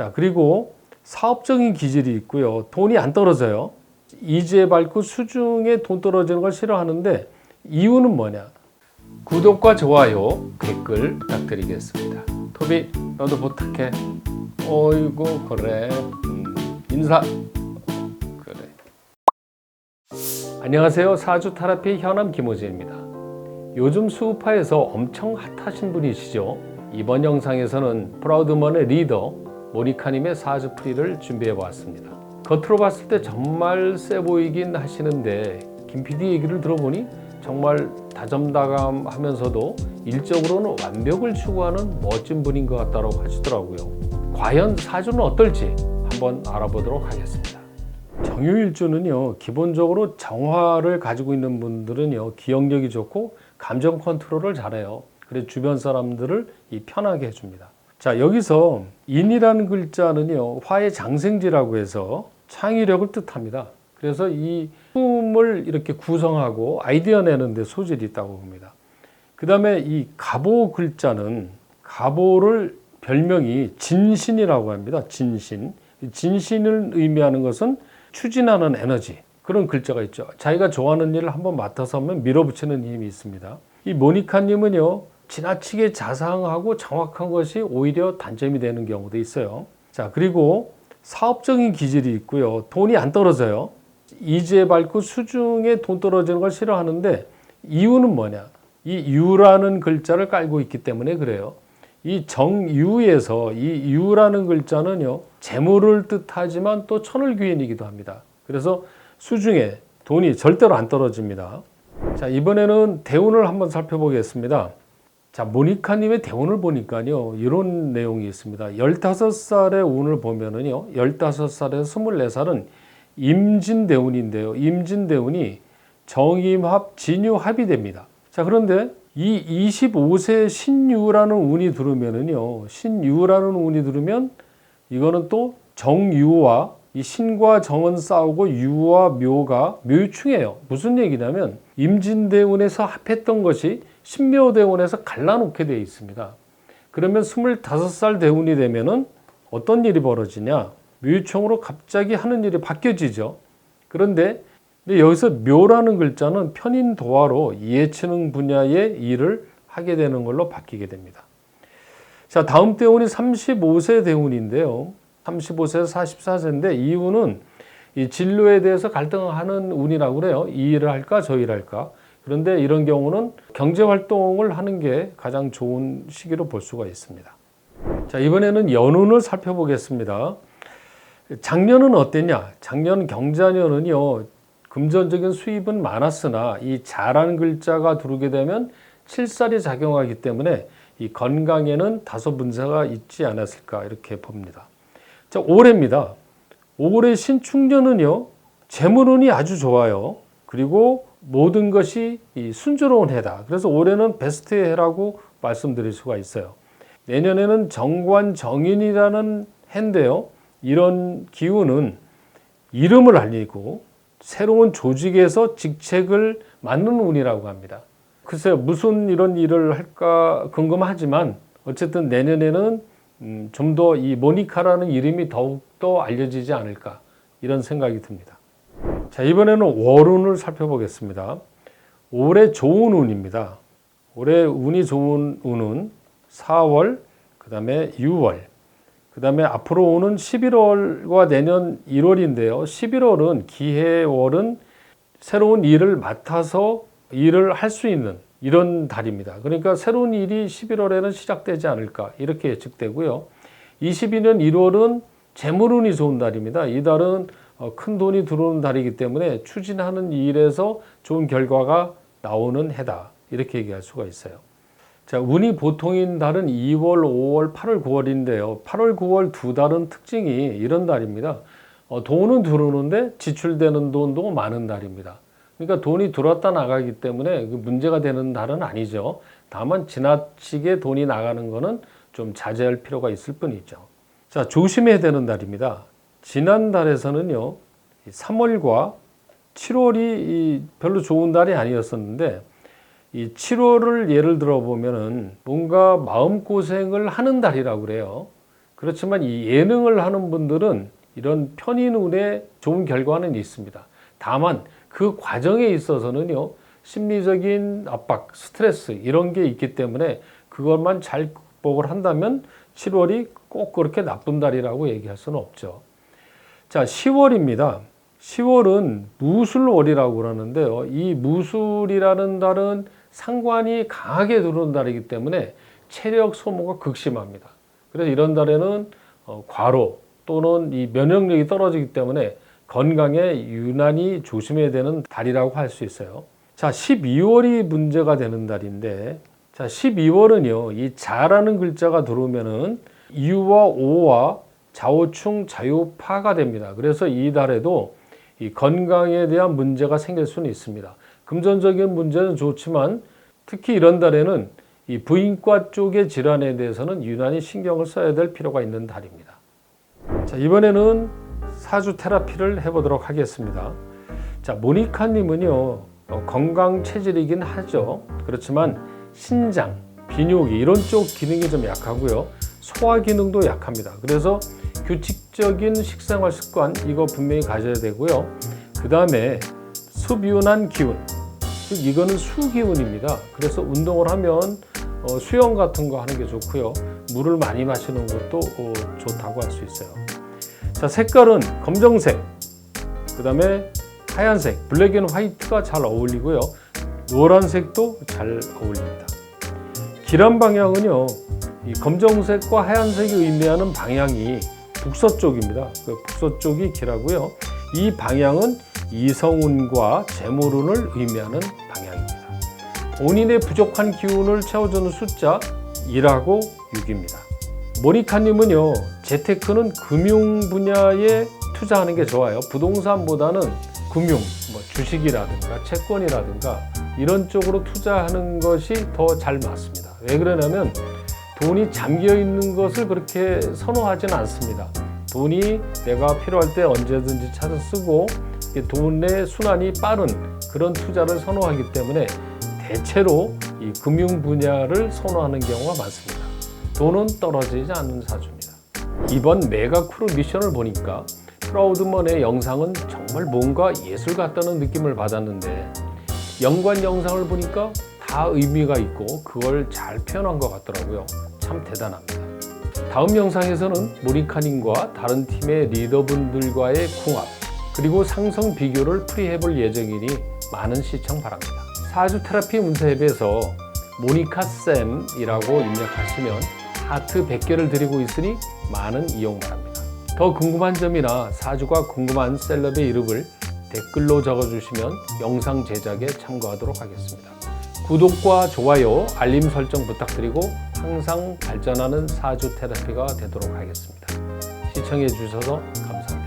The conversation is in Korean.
자, 그리고 사업적인 기질이 있고요. 돈이 안 떨어져요. 이주에 밟고 수중에 돈 떨어지는 걸 싫어하는데 이유는 뭐냐? 구독과 좋아요, 댓글 부탁드리겠습니다. 토비, 너도 부탁해. 어이구, 그래. 음, 인사. 그래. 안녕하세요. 사주 타라피 현암 김호진입니다. 요즘 수우파에서 엄청 핫하신 분이시죠? 이번 영상에서는 프라우드먼의 리더 모니카님의 사주풀이를 준비해 보았습니다. 겉으로 봤을 때 정말 세 보이긴 하시는데 김 PD 얘기를 들어보니 정말 다정다감하면서도 일적으로는 완벽을 추구하는 멋진 분인 것 같다고 하시더라고요. 과연 사주는 어떨지 한번 알아보도록 하겠습니다. 정유일주는요 기본적으로 정화를 가지고 있는 분들은요 기억력이 좋고 감정 컨트롤을 잘해요. 그래서 주변 사람들을 이 편하게 해줍니다. 자 여기서 인이라는 글자는요 화의 장생지라고 해서 창의력을 뜻합니다. 그래서 이 꿈을 이렇게 구성하고 아이디어 내는데 소질이 있다고 봅니다. 그 다음에 이 갑오 글자는 갑오를 별명이 진신이라고 합니다. 진신. 진신을 의미하는 것은 추진하는 에너지 그런 글자가 있죠. 자기가 좋아하는 일을 한번 맡아서 하면 밀어붙이는 힘이 있습니다. 이 모니카님은요 지나치게 자상하고 정확한 것이 오히려 단점이 되는 경우도 있어요. 자 그리고 사업적인 기질이 있고요. 돈이 안 떨어져요. 이주에 밟고 수중에 돈 떨어지는 걸 싫어하는데 이유는 뭐냐? 이 유라는 글자를 깔고 있기 때문에 그래요. 이 정유에서 이 유라는 글자는요 재물을 뜻하지만 또 천을귀인이기도 합니다. 그래서 수중에 돈이 절대로 안 떨어집니다. 자 이번에는 대운을 한번 살펴보겠습니다. 자 모니카님의 대운을 보니까요 이런 내용이 있습니다. 15살의 운을 보면은요 15살에서 24살은 임진대운인데요. 임진대운이 정임합 진유합이 됩니다. 자 그런데 이 25세 신유라는 운이 들으면은요. 신유라는 운이 들으면 이거는 또 정유와 이 신과 정은 싸우고 유와 묘가 묘충해요. 무슨 얘기냐면 임진대운에서 합했던 것이 신묘 대운에서 갈라놓게 되어 있습니다. 그러면 25살 대운이 되면은 어떤 일이 벌어지냐? 묘충으로 갑자기 하는 일이 바뀌어지죠. 그런데 여기서 묘라는 글자는 편인 도화로 이해치능 분야의 일을 하게 되는 걸로 바뀌게 됩니다. 자, 다음 대운이 35세 대운인데요. 35세에서 44세인데 이 운은 이 진로에 대해서 갈등하는 운이라고 그래요. 이 일을 할까 저 일을 할까. 그런데 이런 경우는 경제 활동을 하는 게 가장 좋은 시기로 볼 수가 있습니다. 자, 이번에는 연운을 살펴보겠습니다. 작년은 어땠냐? 작년 경자년은요. 금전적인 수입은 많았으나 이 자라는 글자가 들어오게 되면 칠살이 작용하기 때문에 이 건강에는 다소 문제가 있지 않았을까 이렇게 봅니다. 자, 올해입니다. 올해 신축년은요. 재물운이 아주 좋아요. 그리고 모든 것이 이 순조로운 해다. 그래서 올해는 베스트 해라고 말씀드릴 수가 있어요. 내년에는 정관 정인이라는 해인데요. 이런 기운은 이름을 알리고 새로운 조직에서 직책을 맡는 운이라고 합니다. 글쎄요, 무슨 이런 일을 할까 궁금하지만 어쨌든 내년에는 음, 좀더 이 모니카라는 이름이 더욱더 알려지지 않을까 이런 생각이 듭니다. 자, 이번에는 월운을 살펴보겠습니다. 올해 좋은 운입니다. 올해 운이 좋은 운은 4월, 그 다음에 6월, 그 다음에 앞으로 오는 11월과 내년 1월인데요. 11월은 기해월은 새로운 일을 맡아서 일을 할 수 있는 이런 달입니다. 그러니까 새로운 일이 11월에는 시작되지 않을까 이렇게 예측되고요. 22년 1월은 재물운이 좋은 달입니다. 이 달은 어, 큰 돈이 들어오는 달이기 때문에 추진하는 일에서 좋은 결과가 나오는 해다 이렇게 얘기할 수가 있어요. 자, 운이 보통인 달은 2월, 5월, 8월, 9월인데요. 8월, 9월 두 달은 특징이 이런 달입니다. 어, 돈은 들어오는데 지출되는 돈도 많은 달입니다. 그러니까 돈이 들어왔다 나가기 때문에 그 문제가 되는 달은 아니죠. 다만 지나치게 돈이 나가는 거는 좀 자제할 필요가 있을 뿐이죠. 자, 조심해야 되는 달입니다. 지난 달에서는요, 3월과 7월이 별로 좋은 달이 아니었었는데, 이 7월을 예를 들어 보면은 뭔가 마음고생을 하는 달이라고 그래요. 그렇지만 이 예능을 하는 분들은 이런 편의 눈에 좋은 결과는 있습니다. 다만 그 과정에 있어서는요 심리적인 압박, 스트레스 이런 게 있기 때문에 그것만 잘 극복을 한다면 7월이 꼭 그렇게 나쁜 달이라고 얘기할 수는 없죠. 자, 10월입니다. 10월은 무술월이라고 그러는데요. 이 무술이라는 달은 상관이 강하게 들어오는 달이기 때문에 체력 소모가 극심합니다. 그래서 이런 달에는 어, 과로 또는 이 면역력이 떨어지기 때문에 건강에 유난히 조심해야 되는 달이라고 할 수 있어요. 자, 12월이 문제가 되는 달인데, 자, 12월은요, 이 자라는 글자가 들어오면은 이유와 오와 좌우충 자유파가 됩니다. 그래서 이 달에도 이 건강에 대한 문제가 생길 수는 있습니다. 금전적인 문제는 좋지만 특히 이런 달에는 이 부인과 쪽의 질환에 대해서는 유난히 신경을 써야 될 필요가 있는 달입니다. 자, 이번에는 사주 테라피를 해보도록 하겠습니다. 자, 모니카님은요, 어, 건강 체질이긴 하죠. 그렇지만 신장, 비뇨기 이런 쪽 기능이 좀 약하고요. 소화 기능도 약합니다. 그래서 규칙적인 식생활 습관 이거 분명히 가져야 되고요. 그 다음에 수비운한 기운, 즉 이거는 수기운입니다. 그래서 운동을 하면 어, 수영 같은 거 하는 게 좋고요. 물을 많이 마시는 것도 어, 좋다고 할 수 있어요. 자, 색깔은 검정색, 그 다음에 하얀색, 블랙 앤 화이트가 잘 어울리고요. 노란색도 잘 어울립니다. 길한 방향은요, 이 검정색과 하얀색이 의미하는 방향이 북서쪽입니다. 그 북서쪽이 길하고요. 이 방향은 이성운과 재물운을 의미하는 방향입니다. 본인의 부족한 기운을 채워주는 숫자 2하고 6입니다. 모니카님은요, 재테크는 금융 분야에 투자하는 게 좋아요. 부동산보다는 금융, 뭐 주식이라든가 채권이라든가 이런 쪽으로 투자하는 것이 더 잘 맞습니다. 왜 그러냐면 돈이 잠겨 있는 것을 그렇게 선호하지는 않습니다. 돈이 내가 필요할 때 언제든지 찾아 쓰고 돈의 순환이 빠른 그런 투자를 선호하기 때문에 대체로 이 금융 분야를 선호하는 경우가 많습니다. 돈은 떨어지지 않는 사주입니다. 이번 메가 크루 미션을 보니까 프라우드먼의 영상은 정말 뭔가 예술 같다는 느낌을 받았는데 연관 영상을 보니까 다 의미가 있고 그걸 잘 표현한 것 같더라고요. 참 대단합니다. 다음 영상에서는 모리카님과 다른 팀의 리더분들과의 궁합 그리고 상성 비교를 풀이해볼 예정이니 많은 시청 바랍니다. 사주 테라피 문서 앱에서 모니카 쌤이라고 입력하시면 하트 100개를 드리고 있으니 많은 이용 바랍니다. 더 궁금한 점이나 사주가 궁금한 셀럽의 이름을 댓글로 적어주시면 영상 제작에 참고하도록 하겠습니다. 구독과 좋아요, 알림 설정 부탁드리고 항상 발전하는 사주 테라피가 되도록 하겠습니다. 시청해 주셔서 감사합니다.